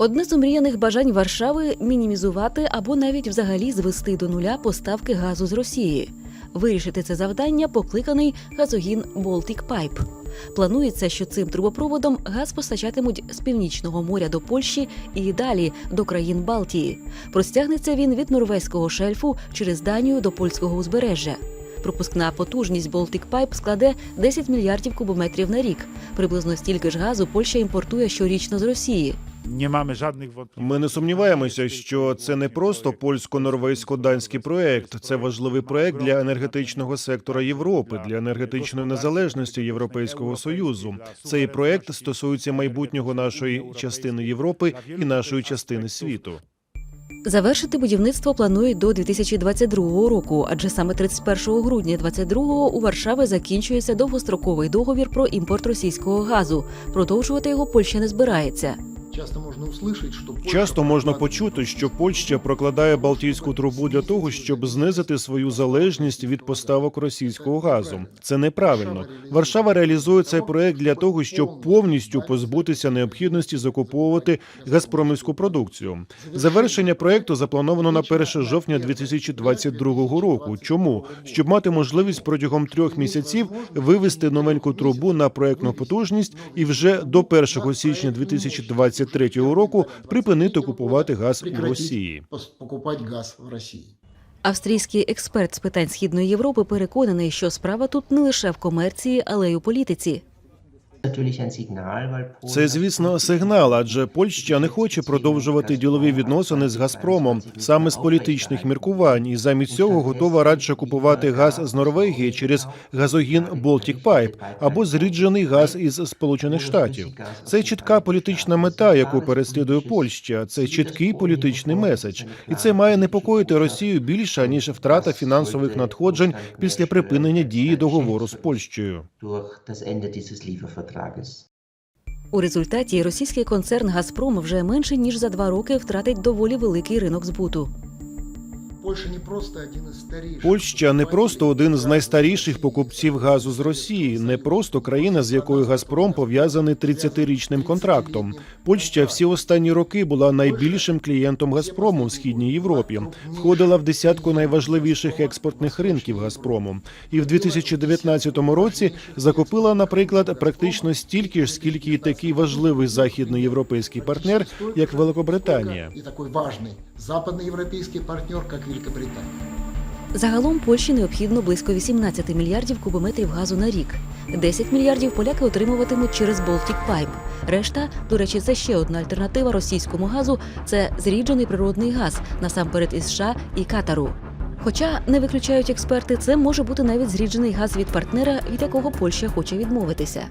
Одне з омріяних бажань Варшави мінімізувати або навіть взагалі звести до нуля поставки газу з Росії. Вирішити це завдання покликаний газогін Baltic Pipe. Планується, що цим трубопроводом газ постачатимуть з північного моря до Польщі і далі до країн Балтії. Простягнеться він від норвезького шельфу через Данію до польського узбережжя. Пропускна потужність Baltic Pipe складе 10 мільярдів кубометрів на рік. Приблизно стільки ж газу Польща імпортує щорічно з Росії. Nie mamy żadnych wątpliwości. Ми не сумніваємося, що це не просто польсько-норвезько-данський проект. Це важливий проект для енергетичного сектора Європи, для енергетичної незалежності Європейського союзу. Цей проект стосується майбутнього нашої частини Європи і нашої частини світу. Завершити будівництво планують до 2022 року, адже саме 31 грудня 2022 у Варшаві закінчується довгостроковий договір про імпорт російського газу. Продовжувати його Польща не збирається. Часто можна услышать, що Польща Часто можна почути, що Польща прокладає Балтійську трубу для того, щоб знизити свою залежність від поставок російського газу. Це неправильно. Варшава реалізує цей проект для того, щоб повністю позбутися необхідності закуповувати газпромівську продукцію. Завершення проекту заплановано на 1 жовтня 2022 року. Чому? Щоб мати можливість протягом трьох місяців вивести новеньку трубу на проектну потужність і вже до 1 січня 2023 року припинити купувати газ у Росії. газ в Росії. Австрійський експерт з питань східної Європи переконаний, що справа тут не лише в комерції, але й у політиці. Це, звісно, сигнал, адже Польща не хоче продовжувати ділові відносини з Газпромом саме з політичних міркувань, і замість цього готова радше купувати газ з Норвегії через газогін Baltic Pipe або зріджений газ із Сполучених Штатів. Це чітка політична мета, яку переслідує Польща. Це чіткий політичний меседж, і це має непокоїти Росію більше ніж втрата фінансових надходжень після припинення дії договору з Польщею. Liefervertrages. У результаті російський концерн Газпром вже менше ніж за два роки втратить доволі великий ринок збуту. Польща не просто один із старіших. Польща не просто один з найстаріших покупців газу з Росії, не просто країна, з якою Газпром пов'язаний 30-річним контрактом. Польща всі останні роки була найбільшим клієнтом Газпрому в східній Європі, входила в десятку найважливіших експортних ринків Газпрому. І в 2019 році закупила, наприклад, практично стільки ж, скільки і такий важливий західноєвропейський партнер, як Великобританія. І такий важний западноєвропейський партнер, як Великобританія. Загалом Польщі необхідно близько 18 мільярдів кубометрів газу на рік. 10 мільярдів поляки отримуватимуть через Baltic Pipe. Решта, до речі, це ще одна альтернатива російському газу це зріджений природний газ, насамперед із США і Катару. Хоча не виключають експерти, це може бути навіть зріджений газ від партнера, від якого Польща хоче відмовитися.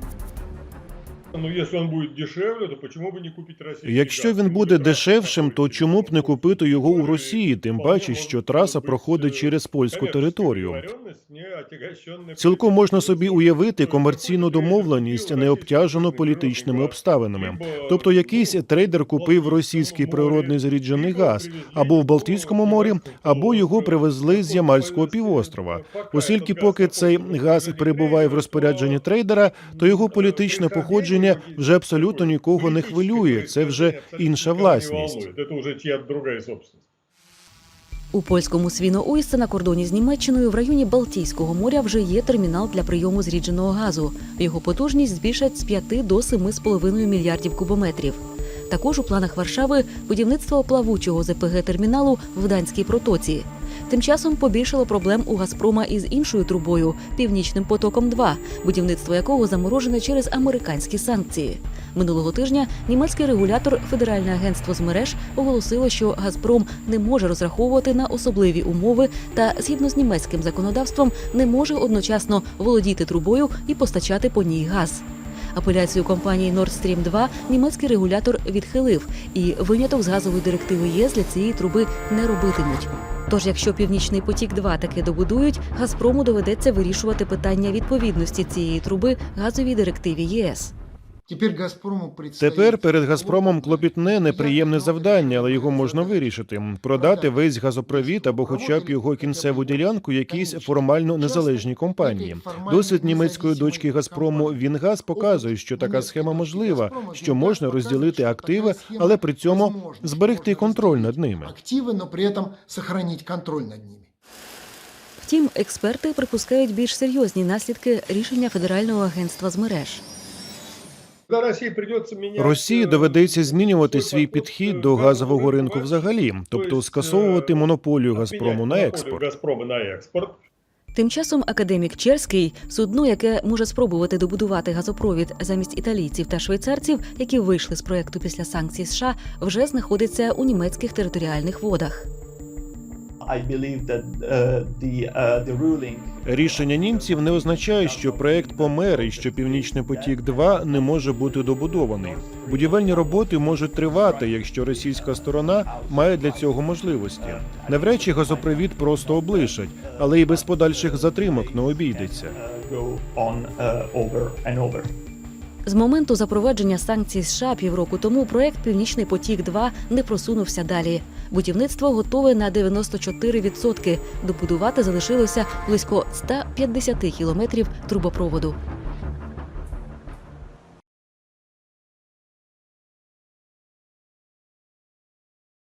Ну, если он будет дешевле, то почему бы не купить российский Якщо газ? він Тем буде более дешевшим, то чому б не купити його у Росії, тим вполне паче, может що траса быть, проходить э, через польську коммерческая територію. договоренность, не отягощенная Цілком можна собі политикой. уявити комерційну домовленість, не обтяжену політичними обставинами. Тобто, якийсь трейдер купив російський природний зріджений газ або в Балтійському морі, або його привезли з Ямальського півострова. Оскільки поки цей газ перебуває в розпорядженні трейдера, то його політичне походження вже абсолютно нікого не хвилює. Це вже інша власність. У польському Свіноуйсце на кордоні з Німеччиною в районі Балтійського моря вже є термінал для прийому зрідженого газу. Його потужність збільшать з 5 до 7,5 мільярдів кубометрів. Також у планах Варшави будівництво плавучого ЗПГ терміналу в Данській протоці. Тим часом побільшало проблем у Газпрома із іншою трубою Північним потоком 2 будівництво якого заморожене через американські санкції. Минулого тижня німецький регулятор Федеральне агентство з мереж оголосило, що Газпром не може розраховувати на особливі умови та згідно з німецьким законодавством не може одночасно володіти трубою і постачати по ній газ. Апеляцію компанії Nord Stream 2 німецький регулятор відхилив, і виняток з газової директиви ЄС для цієї труби не робитимуть. Тож, якщо північний потік 2 таки добудують, Газпрому доведеться вирішувати питання відповідності цієї труби газовій директиві ЄС. Тепер перед Газпромом клопітне неприємне завдання, але його можна вирішити: продати весь газопровід або, хоча б його кінцеву ділянку, якійсь формально незалежній компанії. Досвід німецької дочки Газпрому Вінгаз показує, що така схема можлива, що можна розділити активи, але при цьому зберегти контроль над ними. Активы, но при этом сохранить контроль над ними. Втім, експерти припускають більш серйозні наслідки рішення Федерального агентства з мереж. Росії э, доведеться змінювати свой свій подход підхід к до газового газовому ринку взагалі, То тобто есть, скасовувати э, монополію отменять Газпрому на монополию експорт. Газпрома на экспорт. Тим часом академік Черський, судно, яке може спробувати добудувати газопровід замість італійців та швейцарців, які вийшли з проекту після санкцій США, вже знаходиться у німецьких територіальних водах. Рішення німців не означає, що проект помер і що Північний потік 2 не може бути добудований. Будівельні роботи можуть тривати, якщо російська сторона має для цього можливості. Навряд чи газопровід просто облишать, але і без подальших затримок не обійдеться. uh, uh. З моменту запровадження санкцій США півроку тому проект Північний потік 2 не просунувся далі. Будівництво готове на 94%. Добудувати залишилося близько 150 кілометрів трубопроводу.